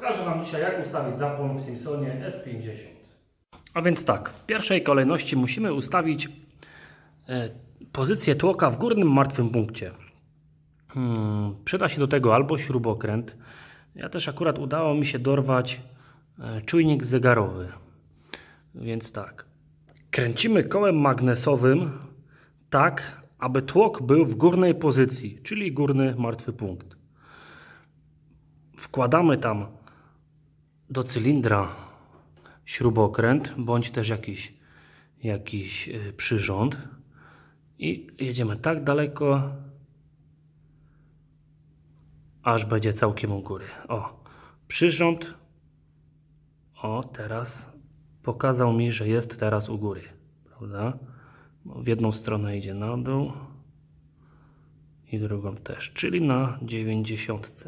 Pokażę Wam dzisiaj, jak ustawić zapłon w Simpsonie S50. A więc tak, w pierwszej kolejności musimy ustawić e, pozycję tłoka w górnym martwym punkcie. Hmm, przyda się do tego albo śrubokręt. Ja też akurat udało mi się dorwać e, czujnik zegarowy. Więc tak, kręcimy kołem magnesowym tak, aby tłok był w górnej pozycji, czyli górny martwy punkt. Wkładamy tam do cylindra śrubokręt bądź też jakiś, jakiś y, przyrząd i jedziemy tak daleko, aż będzie całkiem u góry. O, przyrząd, o teraz pokazał mi, że jest teraz u góry, prawda? W jedną stronę idzie na dół i drugą też, czyli na 90.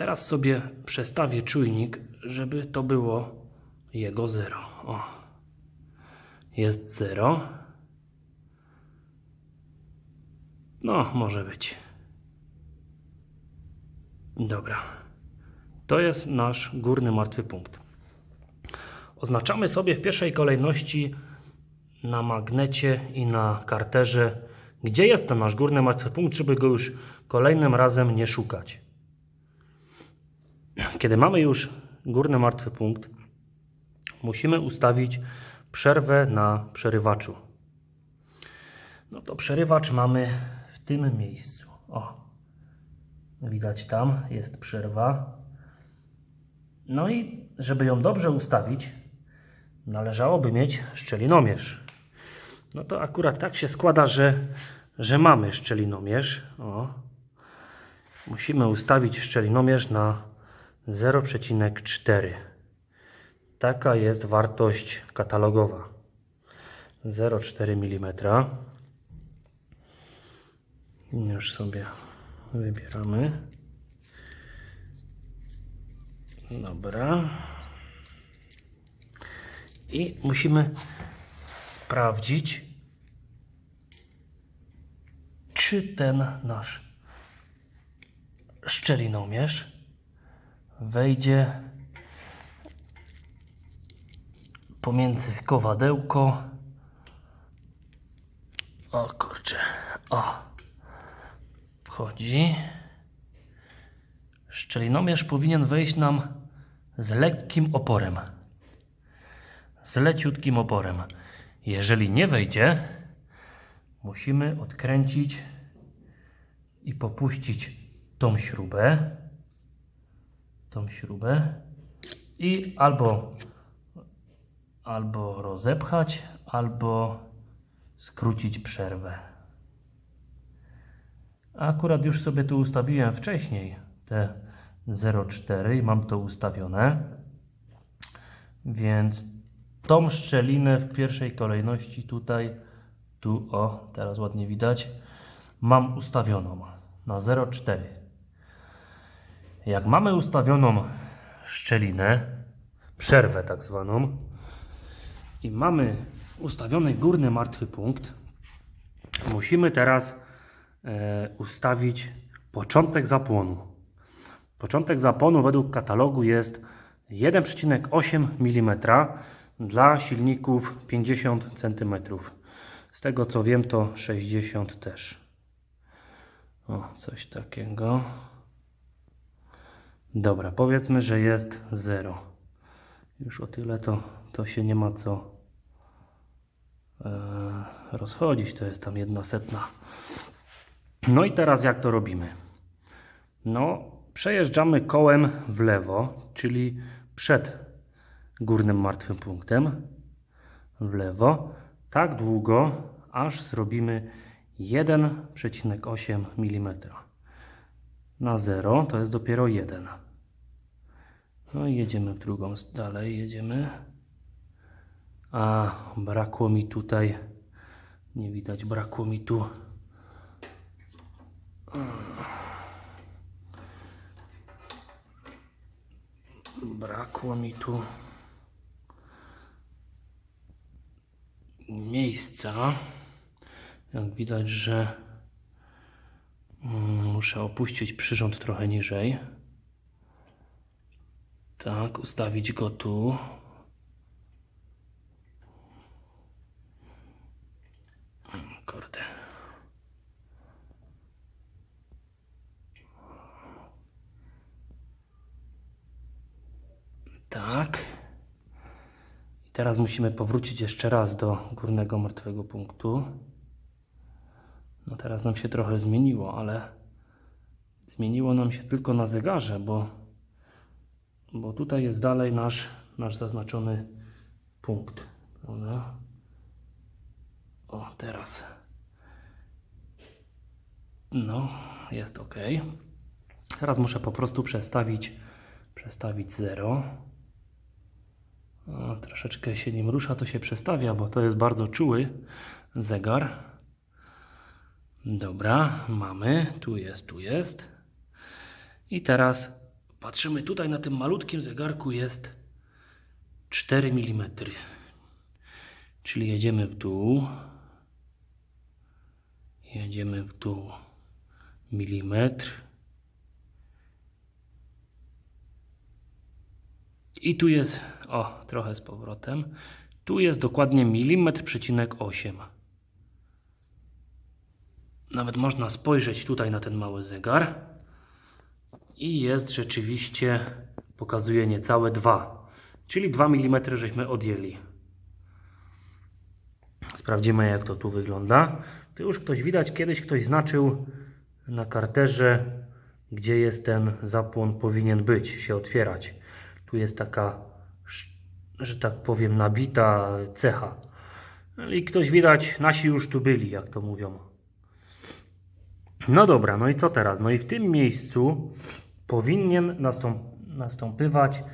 Teraz sobie przestawię czujnik, żeby to było jego 0. O. Jest 0. No, może być. Dobra. To jest nasz górny martwy punkt. Oznaczamy sobie w pierwszej kolejności na magnecie i na karterze, gdzie jest ten nasz górny martwy punkt, żeby go już kolejnym razem nie szukać. Kiedy mamy już górny martwy punkt, musimy ustawić przerwę na przerywaczu. No to przerywacz mamy w tym miejscu. O, widać tam jest przerwa. No i żeby ją dobrze ustawić, należałoby mieć szczelinomierz. No to akurat tak się składa, że, że mamy szczelinomierz. O. Musimy ustawić szczelinomierz na 0,4. Taka jest wartość katalogowa. 0,4 mm. Już sobie wybieramy. Dobra. I musimy sprawdzić, czy ten nasz szczelinomierz wejdzie pomiędzy kowadełko. O kurczę, o. Wchodzi. Szczelinomierz powinien wejść nam z lekkim oporem. Z leciutkim oporem. Jeżeli nie wejdzie, musimy odkręcić i popuścić tą śrubę tą śrubę i albo, albo rozepchać, albo skrócić przerwę. Akurat już sobie tu ustawiłem wcześniej te 0,4 i mam to ustawione. Więc tą szczelinę w pierwszej kolejności tutaj, tu o, teraz ładnie widać, mam ustawioną na 0,4. Jak mamy ustawioną szczelinę, przerwę tak zwaną, i mamy ustawiony górny martwy punkt, musimy teraz e, ustawić początek zapłonu. Początek zapłonu według katalogu jest 1,8 mm dla silników 50 cm. Z tego co wiem, to 60 też. O, coś takiego. Dobra, powiedzmy, że jest 0. Już o tyle to, to się nie ma co e, rozchodzić. To jest tam jedna setna. No i teraz jak to robimy? No, przejeżdżamy kołem w lewo, czyli przed górnym martwym punktem. W lewo. Tak długo, aż zrobimy 1,8 mm na 0 to jest dopiero 1. No i jedziemy w drugą, dalej jedziemy. A brakło mi tutaj, nie widać, brakło mi tu. Brakło mi tu miejsca. Jak widać, że Mm, Muszę opuścić przyrząd trochę niżej. Tak, ustawić go tu. Kurde. Tak. I teraz musimy powrócić jeszcze raz do górnego martwego punktu. No teraz nam się trochę zmieniło, ale zmieniło nam się tylko na zegarze, bo, bo tutaj jest dalej nasz, nasz zaznaczony punkt. Prawda? O, teraz. No, jest ok. Teraz muszę po prostu przestawić, przestawić 0. O, troszeczkę się nim rusza, to się przestawia, bo to jest bardzo czuły zegar. Dobra, mamy. Tu jest, tu jest. I teraz patrzymy tutaj na tym malutkim zegarku jest 4 mm. Czyli jedziemy w dół. Jedziemy w dół milimetr. I tu jest, o, trochę z powrotem. Tu jest dokładnie milimetr przecinek 8. Nawet można spojrzeć tutaj na ten mały zegar. I jest rzeczywiście, pokazuje niecałe 2. Czyli 2 mm żeśmy odjęli. Sprawdzimy jak to tu wygląda. Tu już ktoś widać, kiedyś ktoś znaczył na karterze, gdzie jest ten zapłon powinien być, się otwierać. Tu jest taka, że tak powiem, nabita cecha. I ktoś widać, nasi już tu byli, jak to mówią. No dobra, no i co teraz? No i w tym miejscu powinien nastąp nastąpywać,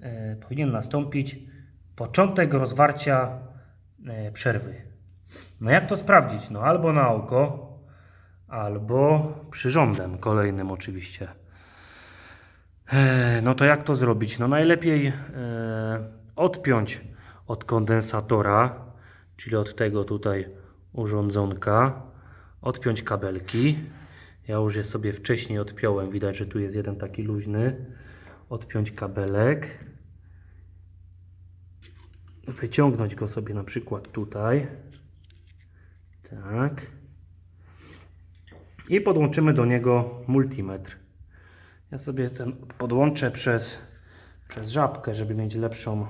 e, powinien nastąpić początek rozwarcia e, przerwy. No jak to sprawdzić? No albo na oko, albo przyrządem kolejnym oczywiście. E, no to jak to zrobić? No najlepiej odpiąć od kondensatora, czyli od tego tutaj urządzonka, odpiąć kabelki. Ja już je sobie wcześniej odpiąłem, widać, że tu jest jeden taki luźny. Odpiąć kabelek. Wyciągnąć go sobie na przykład tutaj. Tak. I podłączymy do niego multimetr. Ja sobie ten podłączę przez, przez żabkę, żeby mieć lepszą,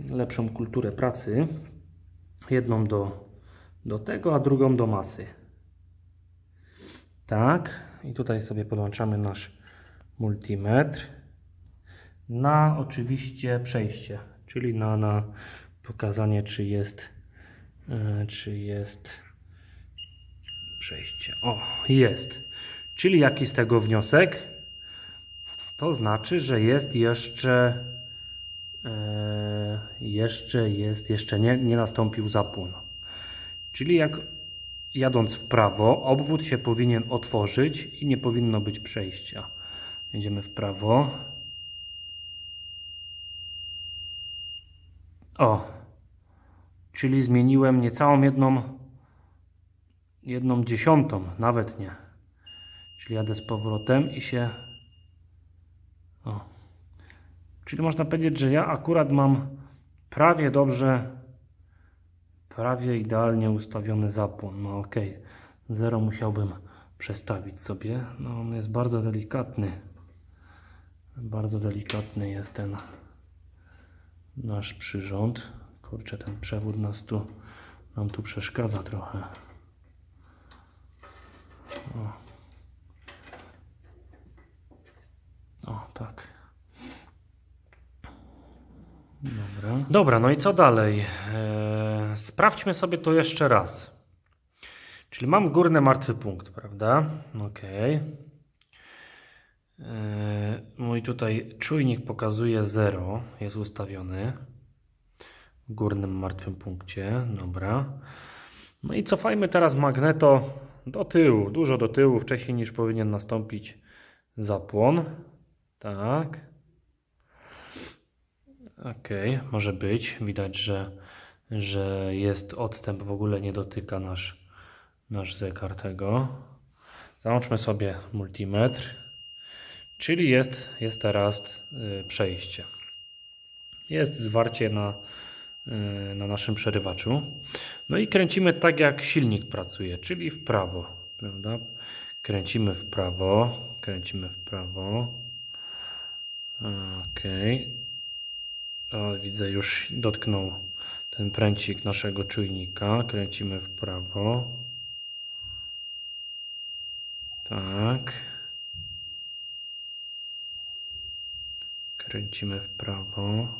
lepszą kulturę pracy. Jedną do, do tego, a drugą do masy. Tak. I tutaj sobie podłączamy nasz multimetr na oczywiście przejście, czyli na, na pokazanie, czy jest, e, czy jest przejście. O, jest. Czyli jaki z tego wniosek? To znaczy, że jest jeszcze e, jeszcze jest, jeszcze nie, nie nastąpił zapłon. Czyli jak jadąc w prawo, obwód się powinien otworzyć i nie powinno być przejścia. Jedziemy w prawo. O, czyli zmieniłem niecałą jedną, jedną dziesiątą, nawet nie. Czyli jadę z powrotem i się. O. Czyli można powiedzieć, że ja akurat mam prawie dobrze, prawie idealnie ustawiony zapłon. No ok, zero musiałbym przestawić sobie. No on jest bardzo delikatny. Bardzo delikatny jest ten nasz przyrząd. Kurczę, ten przewód nas tu, nam tu przeszkadza trochę. O. O, tak. Dobra. Dobra, no i co dalej? Eee, sprawdźmy sobie to jeszcze raz. Czyli mam górny martwy punkt, prawda? Ok. Eee, mój tutaj czujnik pokazuje 0, jest ustawiony w górnym martwym punkcie. Dobra. No i cofajmy teraz magneto do tyłu, dużo do tyłu, wcześniej niż powinien nastąpić zapłon. Tak. Ok, może być. Widać, że, że jest odstęp, w ogóle nie dotyka nasz, nasz zegar tego. Załączmy sobie multimetr. Czyli jest, jest teraz y, przejście. Jest zwarcie na, y, na naszym przerywaczu. No i kręcimy tak jak silnik pracuje, czyli w prawo, prawda? Kręcimy w prawo, kręcimy w prawo. Okej. O, widzę, już dotknął ten pręcik naszego czujnika. Kręcimy w prawo. Tak. Kręcimy w prawo.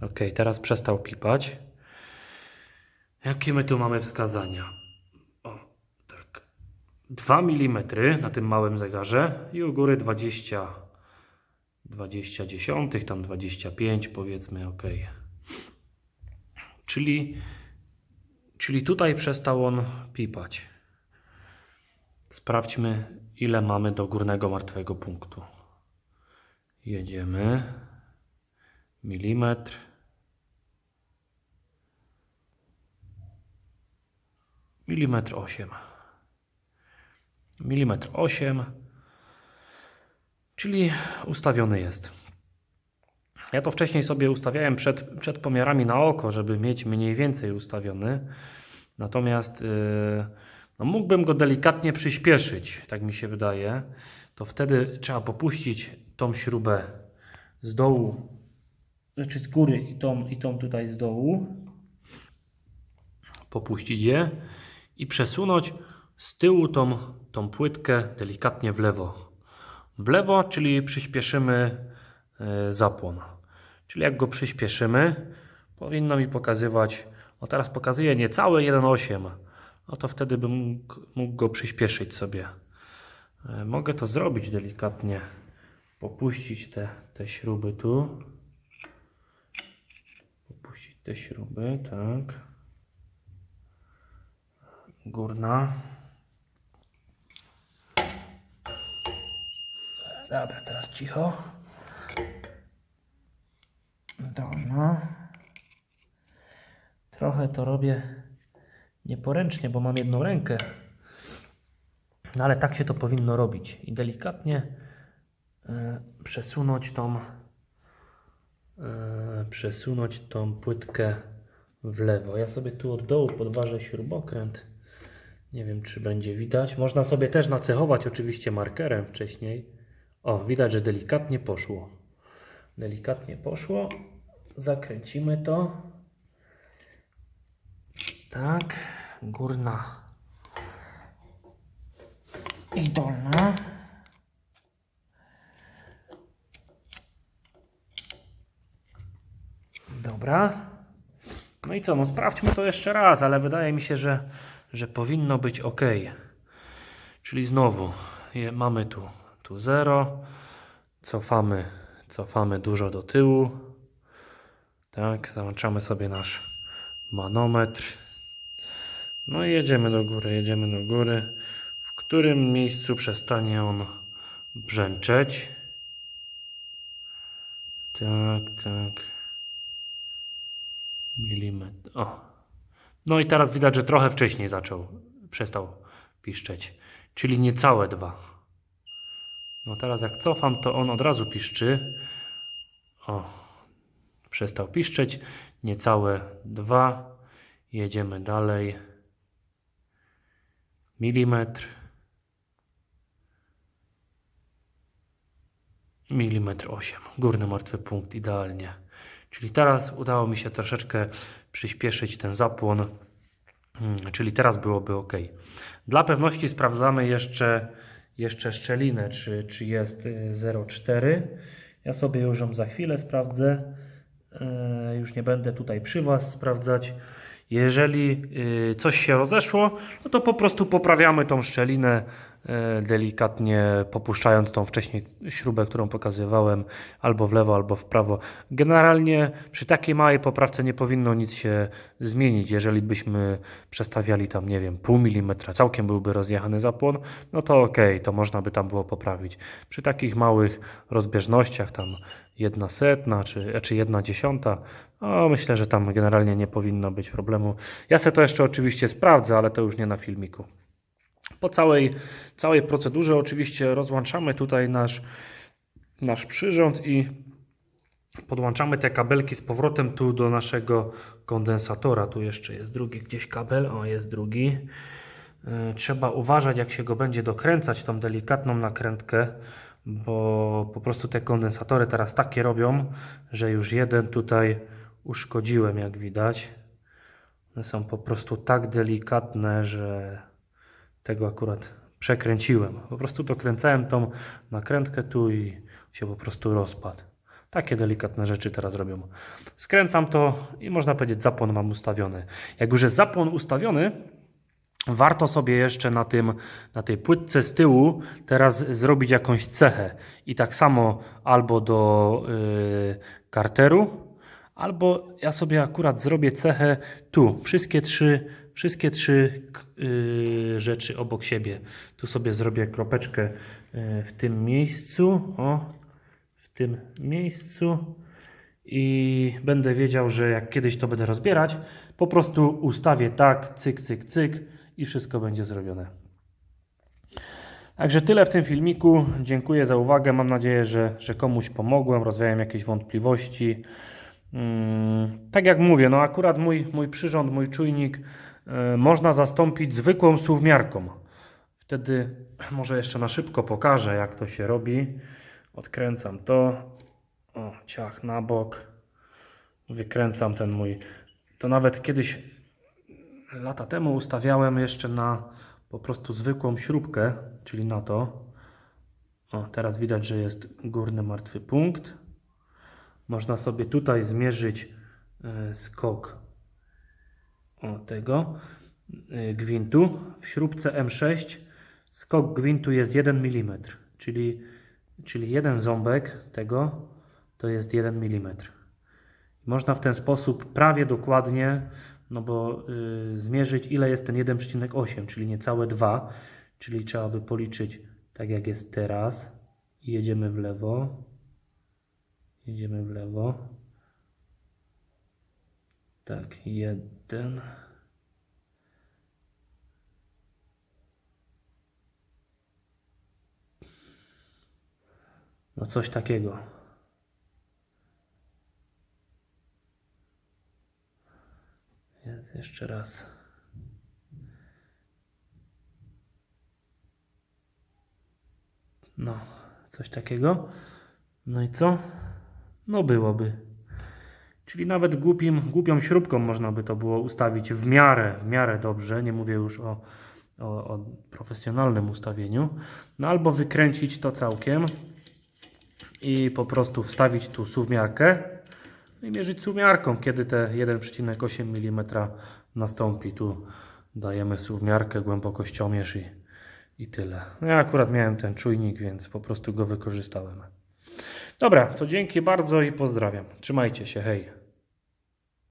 Ok, teraz przestał pipać. Jakie my tu mamy wskazania? O, tak. 2 mm na tym małym zegarze i u góry 20 20 dziesiątych, tam 25 powiedzmy, ok. Czyli, czyli tutaj przestał on pipać. Sprawdźmy, ile mamy do górnego martwego punktu. Jedziemy. Milimetr. Milimetr 8. Milimetr 8. Czyli ustawiony jest. Ja to wcześniej sobie ustawiałem przed, przed pomiarami na oko, żeby mieć mniej więcej ustawiony. Natomiast yy, no mógłbym go delikatnie przyspieszyć, tak mi się wydaje. To wtedy trzeba popuścić tą śrubę z dołu, znaczy z góry i tą, i tą tutaj z dołu. Popuścić je i przesunąć z tyłu tą, tą płytkę delikatnie w lewo w lewo, czyli przyspieszymy e, zapłon. Czyli jak go przyspieszymy, powinno mi pokazywać, o teraz pokazuje niecałe 1,8. No to wtedy bym mógł, go przyspieszyć sobie. E, Mogę to zrobić delikatnie, popuścić te, te śruby tu. Popuścić te śruby, tak. Górna. Dobra, teraz cicho. Dolno. Trochę to robię nieporęcznie, bo mam jedną rękę. No ale tak się to powinno robić. I delikatnie e, przesunąć tą e, przesunąć tą płytkę w lewo. Ja sobie tu od dołu podważę śrubokręt. Nie wiem, czy będzie widać. Można sobie też nacechować oczywiście markerem wcześniej. O, widać, że delikatnie poszło. Delikatnie poszło. Zakręcimy to. Tak. Górna i dolna. Dobra. No i co? No sprawdźmy to jeszcze raz, ale wydaje mi się, że, że powinno być ok. Czyli znowu je, mamy tu, tu 0. Cofamy, cofamy dużo do tyłu. Tak, załączamy sobie nasz manometr. No i jedziemy do góry, jedziemy do góry. W którym miejscu przestanie on brzęczeć? Tak, tak. Milimetr. O. No i teraz widać, że trochę wcześniej zaczął, przestał piszczeć. Czyli niecałe dwa. No teraz jak cofam, to on od razu piszczy. O. Przestał piszczeć. Niecałe dwa. Jedziemy dalej. Milimetr. Milimetr 8. Górny martwy punkt idealnie. Czyli teraz udało mi się troszeczkę przyspieszyć ten zapłon. Hmm, Czyli teraz byłoby ok. Dla pewności sprawdzamy jeszcze, jeszcze szczelinę, czy, czy jest y, 0,4. Ja sobie już ją za chwilę sprawdzę. E, Już nie będę tutaj przy Was sprawdzać. Jeżeli y, coś się rozeszło, no to po prostu poprawiamy tą szczelinę delikatnie popuszczając tą wcześniej śrubę, którą pokazywałem albo w lewo, albo w prawo. Generalnie przy takiej małej poprawce nie powinno nic się zmienić. Jeżeli byśmy przestawiali tam, nie wiem, pół milimetra, całkiem byłby rozjechany zapłon, no to ok, to można by tam było poprawić. Przy takich małych rozbieżnościach, tam jedna setna czy, czy jedna dziesiąta, o, myślę, że tam generalnie nie powinno być problemu. Ja sobie to jeszcze oczywiście sprawdzę, ale to już nie na filmiku. Po całej, całej procedurze oczywiście rozłączamy tutaj nasz, nasz przyrząd i podłączamy te kabelki z powrotem tu do naszego kondensatora. Tu jeszcze jest drugi gdzieś kabel, o jest drugi. Yy, Trzeba uważać jak się go będzie dokręcać, tą delikatną nakrętkę, bo po prostu te kondensatory teraz takie robią, że już jeden tutaj uszkodziłem jak widać. One są po prostu tak delikatne, że tego akurat przekręciłem. Po prostu dokręcałem tą nakrętkę tu i się po prostu rozpadł. Takie delikatne rzeczy teraz robią. Skręcam to i można powiedzieć zapłon mam ustawiony. Jak już jest zapłon ustawiony, warto sobie jeszcze na, tym, na tej płytce z tyłu teraz zrobić jakąś cechę. I tak samo albo do yy, karteru, albo ja sobie akurat zrobię cechę tu. Wszystkie trzy, wszystkie trzy yy, rzeczy obok siebie. Tu sobie zrobię kropeczkę yy, w tym miejscu. O, w tym miejscu i będę wiedział, że jak kiedyś to będę rozbierać, po prostu ustawię tak, cyk, cyk, cyk i wszystko będzie zrobione. Także tyle w tym filmiku. Dziękuję za uwagę. Mam nadzieję, że, że komuś pomogłem, rozwiałem jakieś wątpliwości. Mm, tak jak mówię, no akurat mój, mój przyrząd, mój czujnik y, można zastąpić zwykłą suwmiarką. Wtedy może jeszcze na szybko pokażę, jak to się robi. Odkręcam to. O, ciach na bok. Wykręcam ten mój. To nawet kiedyś lata temu ustawiałem jeszcze na po prostu zwykłą śrubkę, czyli na to. O, teraz widać, że jest górny martwy punkt. Można sobie tutaj zmierzyć e, skok tego e, gwintu. W śrubce M6 skok gwintu jest 1 mm, czyli, czyli jeden ząbek tego to jest 1 mm. Można w ten sposób prawie dokładnie, no bo y, zmierzyć ile jest ten 1,8, czyli niecałe 2, czyli trzeba by policzyć tak jak jest teraz jedziemy w lewo. Jedziemy w lewo. Tak, jeden. No coś takiego. Jest jeszcze raz. No, coś takiego. No i co? No byłoby. Czyli nawet głupim, głupią śrubką można by to było ustawić w miarę, w miarę dobrze. Nie mówię już o, o, o profesjonalnym ustawieniu. No albo wykręcić to całkiem i po prostu wstawić tu suwmiarkę no i mierzyć suwmiarką, kiedy te 1,8 mm nastąpi. Tu dajemy suwmiarkę, głębokościomierz i, i tyle. No ja akurat miałem ten czujnik, więc po prostu go wykorzystałem. Dobra, to dzięki bardzo i pozdrawiam. Trzymajcie się, hej.